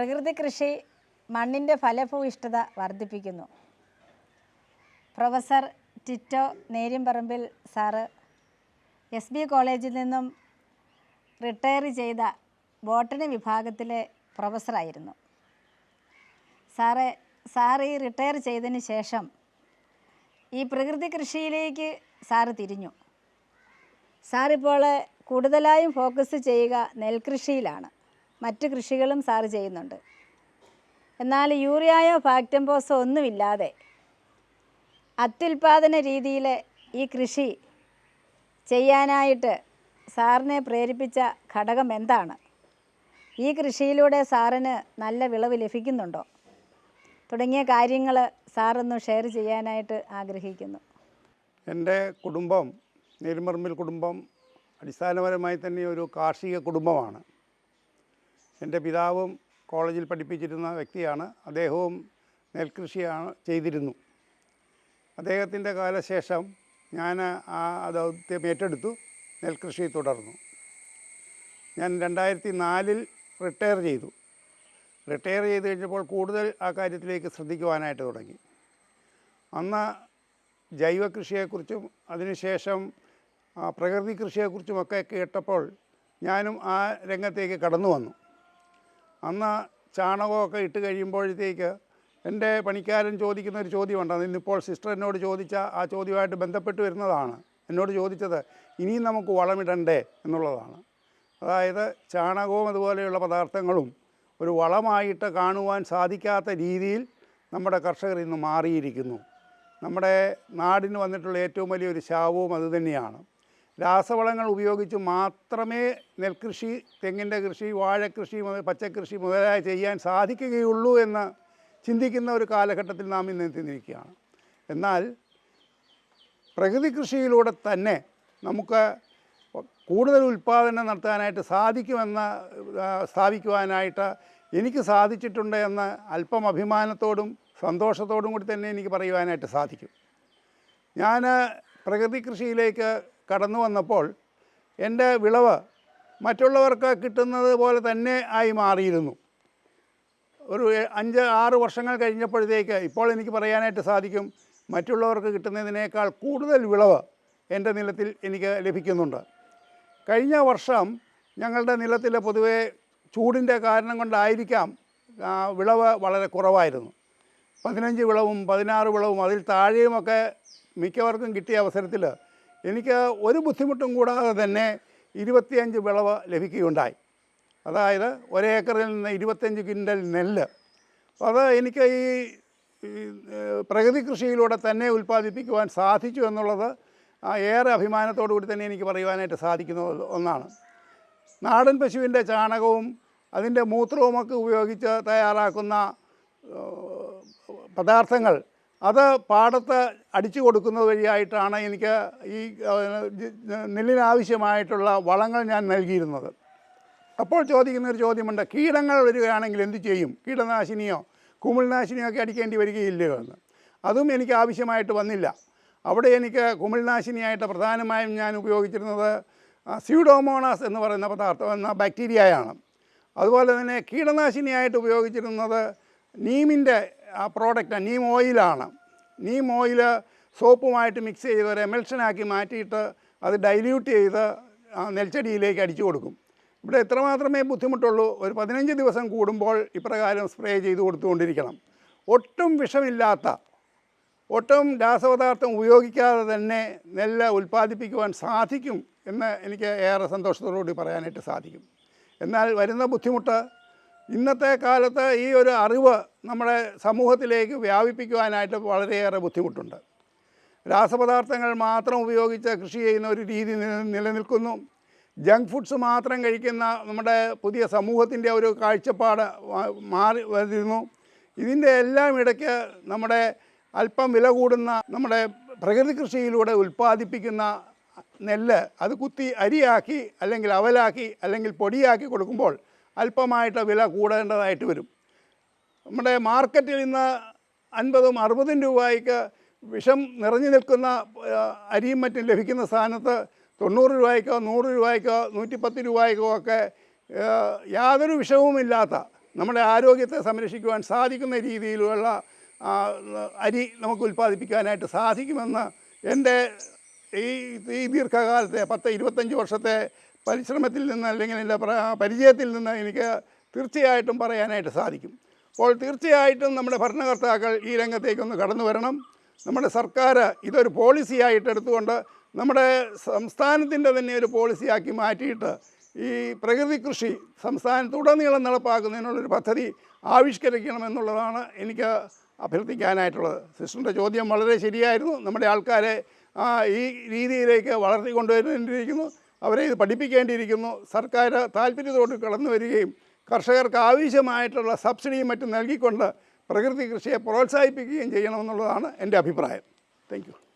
പ്രകൃതി കൃഷി മണ്ണിന്റെ ഫലഭൂയിഷ്ഠത വർദ്ധിപ്പിക്കുന്നു. Professor Tito Neryamparambil sir S B കോളേജിൽ നിന്നും റിട്ടയർ ചെയ്ത ബോട്ടണി വിഭാഗത്തിലെ പ്രൊഫസറായിരുന്നു. സാറെ സാർ ഈ റിട്ടയർ ചെയ്തതിന് ശേഷം ഈ പ്രകൃതി കൃഷിയിലേക്ക് സാറ് തിരിഞ്ഞു. സാറിപ്പോൾ കൂടുതലായും ഫോക്കസ് ചെയ്യുക നെൽകൃഷിയിലാണ്. മറ്റ് കൃഷികളും സാറ് ചെയ്യുന്നുണ്ട്. എന്നാൽ യൂറിയായോ ഫാക്ടംപോസോ ഒന്നുമില്ലാതെ അത്യുൽപാദന രീതിയിൽ ഈ കൃഷി ചെയ്യാനായിട്ട് സാറിനെ പ്രേരിപ്പിച്ച ഘടകം എന്താണ്? ഈ കൃഷിയിലൂടെ സാറിന് നല്ല വിളവ് ലഭിക്കുന്നുണ്ടോ? തുടങ്ങിയ കാര്യങ്ങൾ സാറൊന്ന് ഷെയർ ചെയ്യാനായിട്ട് ആഗ്രഹിക്കുന്നു. എന്റെ കുടുംബം നെരുമർമ്മിൽ കുടുംബം അടിസ്ഥാനപരമായി തന്നെ ഒരു കാർഷിക കുടുംബമാണ്. എന്റെ പിതാവും കോളേജിൽ പഠിപ്പിച്ചിരുന്ന വ്യക്തിയാണ്. അദ്ദേഹവും നെൽകൃഷിയാണ് ചെയ്തിരുന്നു. അദ്ദേഹത്തിന്റെ കാലശേഷം ഞാൻ ആ ദൗത്യം ഏറ്റെടുത്തു നെൽകൃഷി തുടർന്നു. ഞാൻ രണ്ടായിരത്തി നാലിൽ റിട്ടയർ ചെയ്തു. റിട്ടയർ ചെയ്ത് കഴിഞ്ഞപ്പോൾ കൂടുതൽ ആ കാര്യത്തിലേക്ക് ശ്രദ്ധിക്കുവാനായിട്ട് തുടങ്ങി. അന്ന് ജൈവ കൃഷിയെക്കുറിച്ചും അതിനുശേഷം പ്രകൃതി കൃഷിയെക്കുറിച്ചുമൊക്കെ കേട്ടപ്പോൾ ഞാനും ആ രംഗത്തേക്ക് കടന്നു വന്നു. അന്ന് ചാണകമൊക്കെ ഇട്ട് കഴിയുമ്പോഴത്തേക്ക് എന്റെ പണിക്കാരൻ ചോദിക്കുന്ന ഒരു ചോദ്യമുണ്ട്. അത് ഇന്നിപ്പോൾ സിസ്റ്റർ എന്നോട് ചോദിച്ച ആ ചോദ്യമായിട്ട് ബന്ധപ്പെട്ട് വരുന്നതാണ്. എന്നോട് ചോദിച്ചത് ഇനിയും നമുക്ക് വളമിടണ്ടേ? എന്നുള്ളതാണ്. അതായത് ചാണകവും അതുപോലെയുള്ള പദാർത്ഥങ്ങളും ഒരു വളമായിട്ട് കാണുവാൻ സാധിക്കാത്ത രീതിയിൽ നമ്മുടെ കർഷകർ ഇന്ന് മാറിയിരിക്കുന്നു. നമ്മുടെ നാടിന് വന്നിട്ടുള്ള ഏറ്റവും വലിയൊരു ശാപവും അതുതന്നെയാണ് രാസവളങ്ങൾ ഉപയോഗിച്ച് മാത്രമേ നെൽകൃഷി തെങ്ങിന്റെ കൃഷി വാഴക്കൃഷി മുതൽ പച്ചക്കൃഷി മുതലായ ചെയ്യാൻ സാധിക്കുകയുള്ളൂ എന്ന് ചിന്തിക്കുന്ന ഒരു കാലഘട്ടത്തിൽ നാം ഇന്ന് എത്തിയിരിക്കുകയാണ് എന്നാൽ പ്രകൃതി കൃഷിയിലൂടെ തന്നെ നമുക്ക് കൂടുതൽ ഉൽപ്പാദനം നടത്താനായിട്ട് സാധിക്കുമെന്ന് സ്ഥാപിക്കുവാനായിട്ട് എനിക്ക് സാധിച്ചിട്ടുണ്ട് എന്ന് അല്പം അഭിമാനത്തോടും സന്തോഷത്തോടും കൂടി തന്നെ എനിക്ക് പറയുവാനായിട്ട് സാധിക്കും. ഞാൻ പ്രകൃതി കൃഷിയിലേക്ക് കടന്നു വന്നപ്പോൾ എന്റെ വിളവ് മറ്റുള്ളവർക്ക് കിട്ടുന്നത് പോലെ തന്നെ ആയി മാറിയിരുന്നു. ഒരു അഞ്ച് ആറ് വർഷങ്ങൾ കഴിഞ്ഞപ്പോഴത്തേക്ക് ഇപ്പോൾ എനിക്ക് പറയാനായിട്ട് സാധിക്കും മറ്റുള്ളവർക്ക് കിട്ടുന്നതിനേക്കാൾ കൂടുതൽ വിളവ് എന്റെ നിലത്തിൽ എനിക്ക് ലഭിക്കുന്നുണ്ട്. കഴിഞ്ഞ വർഷം ഞങ്ങളുടെ നിലത്തിൽ പൊതുവേ ചൂടിന്റെ കാരണം കൊണ്ടായിരിക്കാം വിളവ് വളരെ കുറവായിരുന്നു. പതിനഞ്ച് വിളവും പതിനാറ് വിളവും അതിൽ താഴെയുമൊക്കെ മിക്കവർക്കും കിട്ടിയ അവസരത്തിൽ എനിക്ക് ഒരു ബുദ്ധിമുട്ടും കൂടാതെ തന്നെ ഇരുപത്തിയഞ്ച് വിളവ് ലഭിക്കുകയുണ്ടായി. അതായത് ഒരേക്കറിൽ നിന്ന് ഇരുപത്തഞ്ച് ക്വിന്റൽ നെല്ല്. അത് എനിക്ക് ഈ പ്രകൃതി കൃഷിയിലൂടെ തന്നെ ഉൽപ്പാദിപ്പിക്കുവാൻ സാധിച്ചു എന്നുള്ളത് ഏറെ അഭിമാനത്തോടു കൂടി തന്നെ എനിക്ക് പറയുവാനായിട്ട് സാധിക്കുന്ന ഒന്നാണ്. നാടൻ പശുവിന്റെ ചാണകവും അതിന്റെ മൂത്രവുമൊക്കെ ഉപയോഗിച്ച് തയ്യാറാക്കുന്ന പദാർത്ഥങ്ങൾ അത് പാടത്ത് അടിച്ചു കൊടുക്കുന്നത് വഴിയായിട്ടാണ് എനിക്ക് ഈ നെല്ലിനാവശ്യമായിട്ടുള്ള വളങ്ങൾ ഞാൻ നൽകിയിരുന്നത്. അപ്പോൾ ചോദിക്കുന്ന ഒരു ചോദ്യമുണ്ട് കീടങ്ങൾ വരികയാണെങ്കിൽ എന്ത് ചെയ്യും? കീടനാശിനിയോ കുമിൾനാശിനിയോ ഒക്കെ അടിക്കേണ്ടി വരികയില്ലയോ എന്ന്. അതും എനിക്ക് ആവശ്യമായിട്ട് വന്നില്ല. അവിടെ എനിക്ക് കുമിൾനാശിനിയായിട്ട് പ്രധാനമായും ഞാൻ ഉപയോഗിച്ചിരുന്നത് സ്യൂഡോമോണാസ് എന്ന് പറയുന്ന പദാർത്ഥം എന്ന ബാക്ടീരിയയാണ്. അതുപോലെ തന്നെ കീടനാശിനിയായിട്ട് ഉപയോഗിച്ചിരുന്നത് നീമിന്റെ ആ പ്രോഡക്റ്റ് നീം ഓയിലാണ് നീം ഓയിൽ സോപ്പുമായിട്ട് മിക്സ് ചെയ്ത് ഒരു എമൽഷനാക്കി മാറ്റിയിട്ട് അത് ഡൈല്യൂട്ട് ചെയ്ത് നെൽച്ചെടിയിലേക്ക് അടിച്ചു കൊടുക്കും. ഇവിടെ എത്രമാത്രമേ ബുദ്ധിമുട്ടുള്ളൂ ഒരു പതിനഞ്ച് ദിവസം കൂടുമ്പോൾ ഇപ്രകാരം സ്പ്രേ ചെയ്ത് കൊടുത്തുകൊണ്ടിരിക്കണം. ഒട്ടും വിഷമില്ലാത്ത ഒട്ടും രാസപദാർത്ഥം ഉപയോഗിക്കാതെ തന്നെ നെല്ല് ഉൽപ്പാദിപ്പിക്കുവാൻ സാധിക്കും എന്ന് എനിക്ക് ഏറെ സന്തോഷത്തോടുകൂടി പറയാനായിട്ട് സാധിക്കും. എന്നാൽ വരുന്ന ബുദ്ധിമുട്ട് ഇന്നത്തെ കാലത്ത് ഈ ഒരു അറിവ് നമ്മുടെ സമൂഹത്തിലേക്ക് വ്യാപിപ്പിക്കുവാനായിട്ട് വളരെയേറെ ബുദ്ധിമുട്ടുണ്ട്. രാസപദാർത്ഥങ്ങൾ മാത്രം ഉപയോഗിച്ച് കൃഷി ചെയ്യുന്ന ഒരു രീതി നിലനിൽക്കുന്നു. ജങ്ക് ഫുഡ്സ് മാത്രം കഴിക്കുന്ന നമ്മുടെ പുതിയ സമൂഹത്തിന്റെ ഒരു കാഴ്ചപ്പാട് മാറി വരുന്നു. ഇതിന്റെ എല്ലാം ഇടയ്ക്ക് നമ്മുടെ അല്പം വില കൂടുന്ന നമ്മുടെ പ്രകൃതി കൃഷിയിലൂടെ ഉൽപ്പാദിപ്പിക്കുന്ന നെല്ല് അത് കുത്തി അരിയാക്കി അല്ലെങ്കിൽ അവലാക്കി അല്ലെങ്കിൽ പൊടിയാക്കി കൊടുക്കുമ്പോൾ അല്പമായിട്ട് വില കൂടേണ്ടതായിട്ട് വരും. നമ്മുടെ മാർക്കറ്റിൽ ഇന്ന് അൻപതും അറുപതും രൂപയ്ക്ക് വിഷം നിറഞ്ഞു നിൽക്കുന്ന അരിയും മറ്റും ലഭിക്കുന്ന സ്ഥാനത്ത് തൊണ്ണൂറ് രൂപയ്ക്കോ നൂറ് രൂപയ്ക്കോ നൂറ്റിപ്പത്ത് രൂപയ്ക്കോ ഒക്കെ യാതൊരു വിഷവുമില്ലാത്ത നമ്മുടെ ആരോഗ്യത്തെ സംരക്ഷിക്കുവാൻ സാധിക്കുന്ന രീതിയിലുള്ള അരി നമുക്ക് ഉൽപ്പാദിപ്പിക്കാനായിട്ട് സാധിക്കുമെന്ന് എന്റെ ഈ ഈ ദീർഘകാലത്തെ പത്ത് ഇരുപത്തഞ്ച് വർഷത്തെ പരിശ്രമത്തിൽ നിന്ന് അല്ലെങ്കിൽ എന്റെ പരിചയത്തിൽ നിന്ന് എനിക്ക് തീർച്ചയായിട്ടും പറയാനായിട്ട് സാധിക്കും. അപ്പോൾ തീർച്ചയായിട്ടും നമ്മുടെ ഭരണകർത്താക്കൾ ഈ രംഗത്തേക്കൊന്ന് കടന്നു വരണം. നമ്മുടെ സർക്കാർ ഇതൊരു പോളിസിയായിട്ട് എടുത്തുകൊണ്ട് നമ്മുടെ സംസ്ഥാനത്തിന്റെ തന്നെ ഒരു പോളിസിയാക്കി മാറ്റിയിട്ട് ഈ പ്രകൃതി കൃഷി സംസ്ഥാനത്തുടനീളം നടപ്പാക്കുന്നതിനുള്ളൊരു പദ്ധതി ആവിഷ്കരിക്കണമെന്നുള്ളതാണ് എനിക്ക് അഭ്യർത്ഥിക്കാനായിട്ടുള്ളത്. സിസ്റ്ററിന്റെ ചോദ്യം വളരെ ശരിയായിരുന്നു. നമ്മുടെ ആൾക്കാരെ ഈ രീതിയിലേക്ക് വളർത്തിക്കൊണ്ടുവരേണ്ടിയിരിക്കുന്നു അവരെ ഇത് പഠിപ്പിക്കേണ്ടിയിരിക്കുന്നു. സർക്കാർ താല്പര്യത്തോട് കടന്നു വരികയും കർഷകർക്ക് ആവശ്യമായിട്ടുള്ള സബ്സിഡിയും മറ്റും നൽകിക്കൊണ്ട് പ്രകൃതി കൃഷിയെ പ്രോത്സാഹിപ്പിക്കുകയും ചെയ്യണമെന്നുള്ളതാണ് എന്റെ അഭിപ്രായം. താങ്ക്